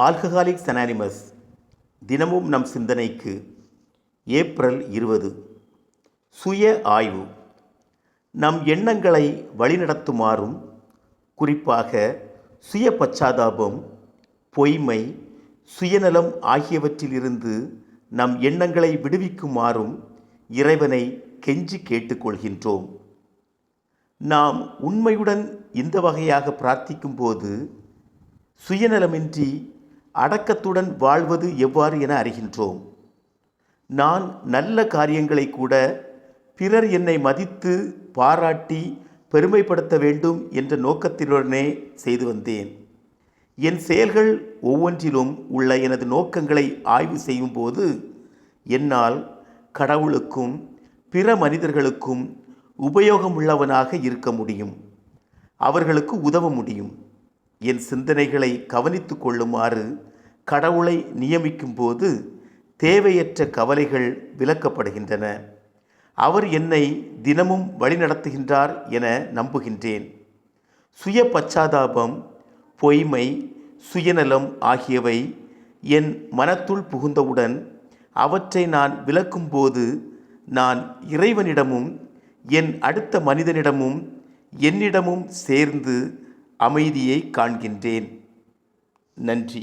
Alcoholics anonymous தினமும் நம் சிந்தனைக்கு ஏப்ரல் இருபது. சுய ஆய்வு. நம் எண்ணங்களை வழிநடத்துமாறும் குறிப்பாக சுய பச்சாதாபம் பொய்மை சுயநலம் ஆகியவற்றிலிருந்து நம் எண்ணங்களை விடுவிக்குமாறும் இறைவனை கெஞ்சி கேட்டுக்கொள்கின்றோம். நாம் உண்மையுடன் இந்த வகையாக பிரார்த்திக்கும்போது சுயநலமின்றி அடக்கத்துடன் வாழ்வது எவ்வாறு என அறிகின்றோம். நான் நல்ல காரியங்களை கூட பிறர் என்னை மதித்து பாராட்டி பெருமைப்படுத்த வேண்டும் என்ற நோக்கத்திலுடனே செய்து வந்தேன். என் செயல்கள் ஒவ்வொன்றிலும் உள்ள எனது நோக்கங்களை ஆய்வு செய்யும்போது என்னால் கடவுளுக்கும் பிற மனிதர்களுக்கும் உபயோகமுள்ளவனாக இருக்க முடியும். அவர்களுக்கு உதவ முடியும். என் சிந்தனைகளை கவனித்து கொள்ளுமாறு கடவுளை நியமிக்கும்போது தேவையற்ற கவலைகள் விலக்கப்படுகின்றன அவர் என்னை தினமும் வழிநடத்துகின்றார் என நம்புகின்றேன். சுய பச்சாதாபம் பொய்மை சுயநலம் ஆகியவை என் மனத்துள் புகுந்தவுடன் அவற்றை நான் விளக்கும்போது நான் இறைவனிடமும் என் அடுத்த மனிதனிடமும் என்னிடமும் சேர்ந்து அமைதியை காண்கின்றேன். நன்றி.